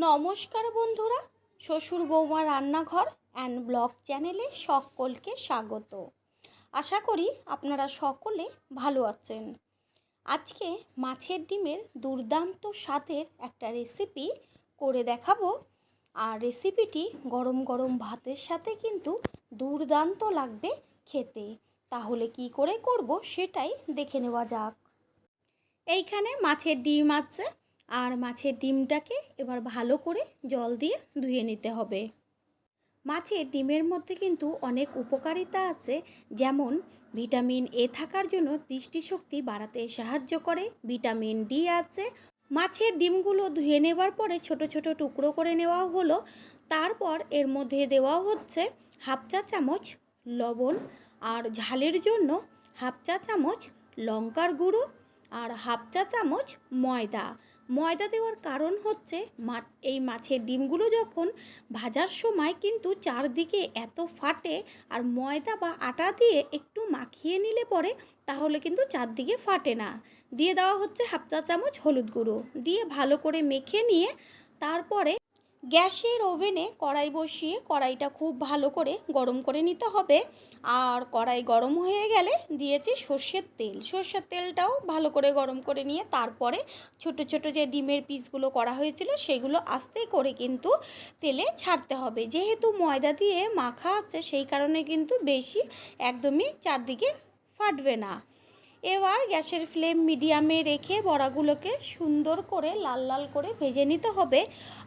নমস্কার বন্ধুরা, শ্বশুর বৌমা রান্নাঘর অ্যান্ড ব্লগ চ্যানেলে সকলকে স্বাগত। আশা করি আপনারা সকলে ভালো আছেন। আজকে মাছের ডিমের দুর্দান্ত স্বাদের একটা রেসিপি করে দেখাবো। আর রেসিপিটি গরম গরম ভাতের সাথে কিন্তু দুর্দান্ত লাগবে খেতে। তাহলে কি করে করব সেটাই দেখে নেওয়া যাক। এইখানে মাছের ডিম আছে আর মাছের ডিমটাকে এবার ভালো করে জল দিয়ে ধুয়ে নিতে হবে। মাছের ডিমের মধ্যে কিন্তু অনেক উপকারিতা আছে, যেমন ভিটামিন এ থাকার জন্য দৃষ্টিশক্তি বাড়াতে সাহায্য করে, ভিটামিন ডি আছে। মাছের ডিমগুলো ধুয়ে নেবার পরে ছোট ছোট টুকরো করে নেওয়া হলো, তারপর এর মধ্যে দেওয়া হচ্ছে হাফ চা চামচ লবণ আর ঝালের জন্য হাফ চা চামচ লঙ্কার গুঁড়ো আর হাফ চা চামচ ময়দা। ময়দা দেওয়ার কারণ হচ্ছে মা, এই মাছের ডিমগুলো যখন ভাজার সময় কিন্তু চারদিকে এত ফাটে আর ময়দা বা আটা দিয়ে একটু মাখিয়ে নিলে পরে তাহলে কিন্তু চারদিকে ফাটে না। দিয়ে দেওয়া হচ্ছে হাফ চা চামচ হলুদ গুঁড়ো। দিয়ে ভালো করে মেখে নিয়ে তারপরে গ্যাসের ওভেনে কড়াই বসিয়ে কড়াইটা খুব ভালো করে গরম করে নিতে হবে। আর কড়াই গরম হয়ে গেলে দিয়েছি সর্ষের তেল। সর্ষের তেলটাও ভালো করে গরম করে নিয়ে তারপরে ছোট ছোট যে ডিমের পিসগুলো করা হয়েছিল সেগুলো আস্তে করে কিন্তু তেলে ছাড়তে হবে। যেহেতু ময়দা দিয়ে মাখা আছে সেই কারণে কিন্তু বেশি একদমই চারদিকে ফাটবে না। এবার গ্যাসের ফ্লেম মিডিয়ামে রেখে বড়াগুলোকে সুন্দর করে লাল লাল করে ভেজে নিতে হবে।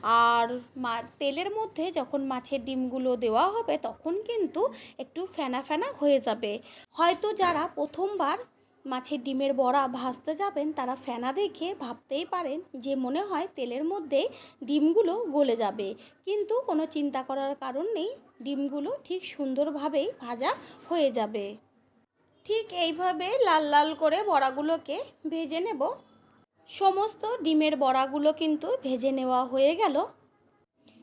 আর মা, তেলের মধ্যে যখন মাছের ডিমগুলো দেওয়া হবে তখন কিন্তু একটু ফেনা ফেনা হয়ে যাবে। হয়তো যারা প্রথমবার মাছের ডিমের বড়া ভাজতে যাবেন তারা ফেনা দেখে ভাবতেই পারেন যে মনে হয় তেলের মধ্যে ডিমগুলো গলে যাবে। কিন্তু কোনো চিন্তা করার কারণ নেই, ডিমগুলো ঠিক সুন্দরভাবেই ভাজা হয়ে যাবে। ঠিক এইভাবে লাল লাল করে বড়াগুলোকে ভেজে নেব। সমস্ত ডিমের বড়াগুলো কিন্তু ভেজে নেওয়া হয়ে গেল।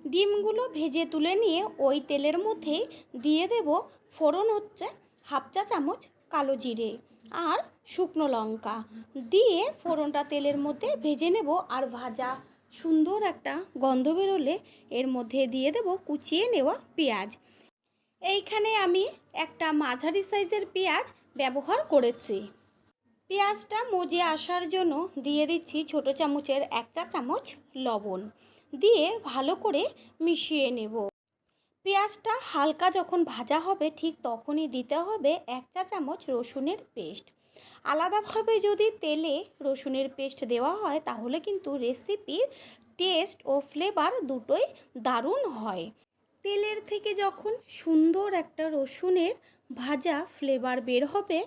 ডিমগুলো ভেজে তুলে নিয়ে ওই তেলের মধ্যে দিয়ে দেব। ফোড়ন হচ্ছে হাফ চা চামচ কালো জিরে আর শুকনো লঙ্কা। দিয়ে ফোড়নটা তেলের মধ্যে ভেজে নেব আর ভাজা সুন্দর একটা গন্ধ বেরোলে এর মধ্যে দিয়ে দেব কুচিয়ে নেওয়া পেঁয়াজ। এইখানে আমি একটা মাঝারি সাইজের পেঁয়াজ ব্যবহার করেছি। পেঁয়াজটা মজে আসার জন্য দিয়ে দিচ্ছি ছোট চামচের এক চা চামচ লবণ। দিয়ে ভালো করে মিশিয়ে নেব। পেঁয়াজটা হালকা যখন ভাজা হবে ঠিক তখনই দিতে হবে এক চা চামচ রসুনের পেস্ট। আলাদাভাবে যদি তেলে রসুনের পেস্ট দেওয়া হয় তাহলে কিন্তু রেসিপির টেস্ট ও ফ্লেভার দুটোই দারুণ হয়। তেলের থেকে যখন সুন্দর একটা রসুনের ভাজা ফ্লেভার বের হবে,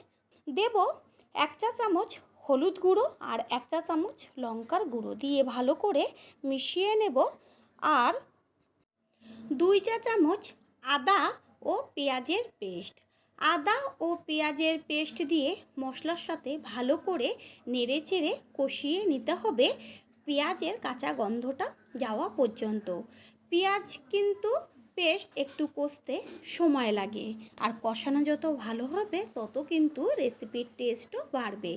দেব এক চা চামচ হলুদ গুঁড়ো আর এক চা চামচ লঙ্কার গুঁড়ো দিয়ে ভালো করে মিশিয়ে নেব আর দুই চা চামচ আদা ও পেঁয়াজের পেস্ট। আদা ও পেঁয়াজের পেস্ট দিয়ে মশলার সাথে ভালো করে নেড়ে চেড়ে কষিয়ে নিতে হবে। পেঁয়াজের কাঁচা গন্ধটা যাওয়া পর্যন্ত। পেঁয়াজ কিন্তু পেস্ট একটু কষতে সময় লাগে। আর কষানো যত ভালো হবে, তত কিন্তু রেসিপির টেস্টও বাড়বে।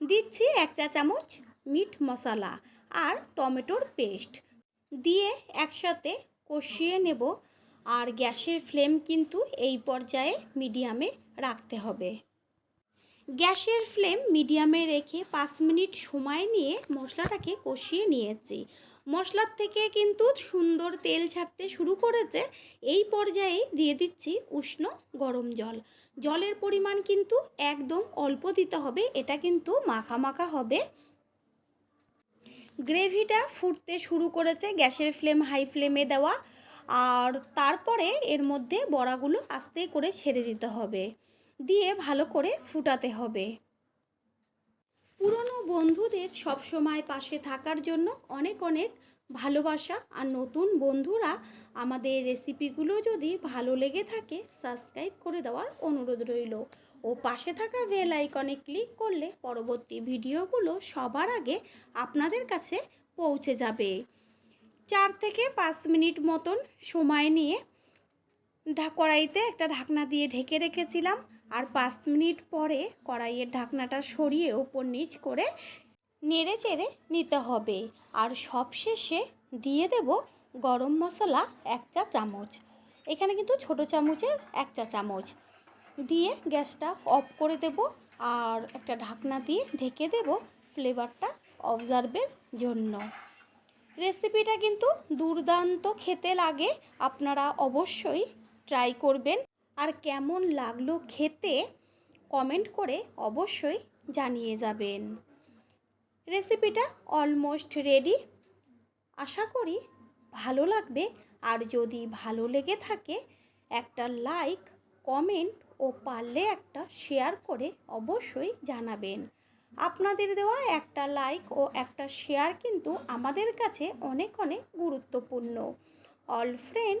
দিচ্ছি এক চা চামচ মিট মশলা আর টমেটোর পেস্ট দিয়ে একসাথে কষিয়ে নেব। আর গ্যাসের ফ্লেম কিন্তু এই পর্যায়ে মিডিয়ামে রাখতে হবে। গ্যাসের ফ্লেম মিডিয়ামে রেখে পাঁচ মিনিট সময় নিয়ে মশলাটাকে কষিয়ে নিয়েছি। মশলার থেকে কিন্তু সুন্দর তেল ছাড়তে শুরু করেছে। এই পর্যায়ে দিয়ে দিচ্ছি উষ্ণ গরম জল। জলের পরিমাণ কিন্তু একদম অল্প দিতে হবে, এটা কিন্তু মাখা মাখা হবে। গ্রেভিটা ফুটতে শুরু করেছে গ্যাসের ফ্লেম, হাই ফ্লেমে দেওয়া। আর তারপরে এর মধ্যে বড়াগুলো আস্তে করে ছেড়ে দিতে হবে। দিয়ে ভালো করে ফুটাতে হবে। পুরনো সব সময় পাশে থাকার জন্য অনেক অনেক ভালোবাসা। আর নতুন বন্ধুরা আমাদের রেসিপিগুলো যদি ভালো লেগে থাকে সাবস্ক্রাইব করে দেওয়ার অনুরোধ রইল। ও পাশে থাকা বেল আইকনে ক্লিক করলে পরবর্তী ভিডিওগুলো সবার আগে আপনাদের কাছে পৌঁছে যাবে। চার থেকে পাঁচ মিনিট মতন সময় নিয়ে কড়াইতে একটা ঢাকনা দিয়ে ঢেকে রেখেছিলাম। আর পাঁচ মিনিট পরে কড়াইয়ের ঢাকনাটা সরিয়ে ওপর নিচ করে নেড়ে চেড়ে নিতে হবে। আর সবশেষে দিয়ে দেব গরম মশলা এক চা চামচ। এখানে কিন্তু ছোট চামচের এক চা চামচ। দিয়ে গ্যাসটা অফ করে দেব আর একটা ঢাকনা দিয়ে ঢেকে দেব ফ্লেভারটা অবজার্ভের জন্য। রেসিপিটা কিন্তু দুর্দান্ত খেতে লাগে। আপনারা অবশ্যই ট্রাই করবেন। আর কেমন লাগল খেতে কমেন্ট করে অবশ্যই জানিয়ে যাবেন। রেসিপিটা অলমোস্ট রেডি আশা করি ভালো লাগবে। আর যদি ভালো লেগে থাকে, একটা লাইক কমেন্ট ও পারলে একটা শেয়ার করে অবশ্যই জানাবেন। আপনাদের দেওয়া একটা লাইক ও একটা শেয়ার কিন্তু আমাদের কাছে অনেক অনেক গুরুত্বপূর্ণ। All friend